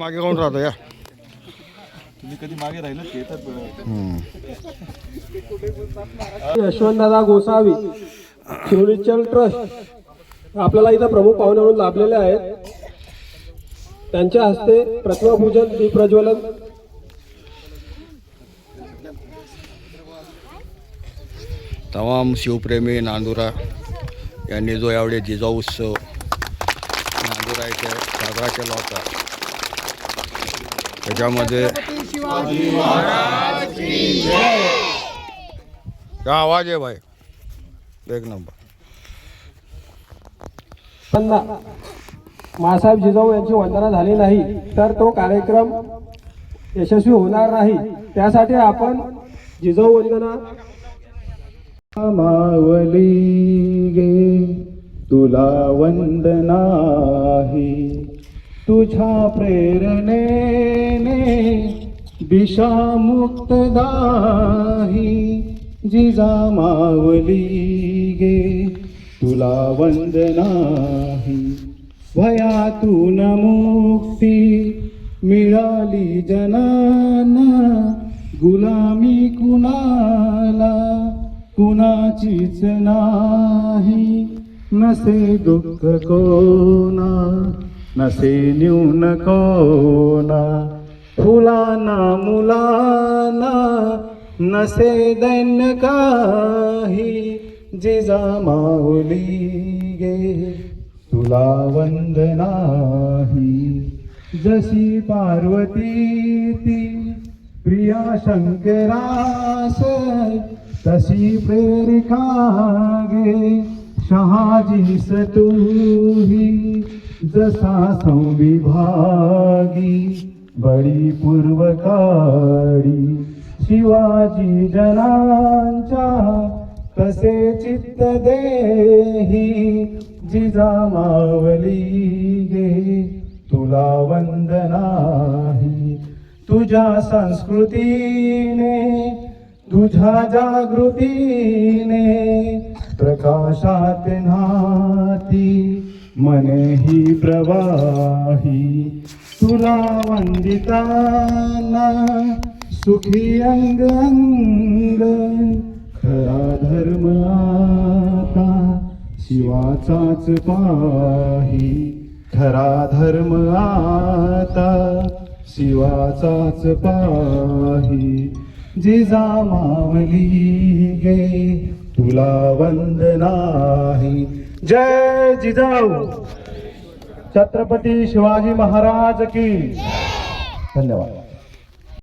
मागे कोण राहतो या. तुम्ही कधी मागे राहिलं ते तर यशवंतदादा गोसावी शिवनिचल ट्रस्ट आपल्याला इथं प्रमुख पाहुणे म्हणून लाभलेले आहेत. त्यांच्या हस्ते प्रतिमा पूजन दीपप्रज्वलन तमाम शिवप्रेमी नांदुरा यांनी जो यावेळी जिजाऊ उत्सव नांदुरा इथे साजरा केला होता त्याच्यामध्ये क्या आवाज आहे भाई. एक नंबर. मासाहेब जिजाऊ यांची वंदना झाली नाही तर तो कार्यक्रम यशस्वी होणार नाही. त्यासाठी आपण जिजाऊ वंदना मावली गे तुला वंदनाही तुझ्या प्रेरणेने दिशा मुक्तदाही जिजा मावली गे. तुला वंदनाही. भयातून मुक्ती मिळाली जनांना. गुलामी कुणाला? कुणाचीच नाही. नसे दुःख कोणा? नसे न्यून कोना फुलाना मुलाना नसे दैन काही जिजा माऊली गे. तुला वंदनाही जशी पार्वती ती प्रिया शंकरास तशी प्रेरिका गे. शहाजीस तूही जसा संविभागी बळी पूर्वकाळी. शिवाजी जनांच्या तसे चित्त देही जिजा मावली गे तुला वंदनाही. तुझ्या संस्कृतीने तुझ्या जागृतीने आकाशात नाती मनही प्रवाही. तुला वंदिताना सुखी अंग अंग. खरा धर्म आता शिवाचाच पाही. खरा धर्म आता शिवाचाच पाही. जिजा मावली गे तुला वंदनाही जय जिजाऊ. छत्रपती शिवाजी महाराज की. धन्यवाद.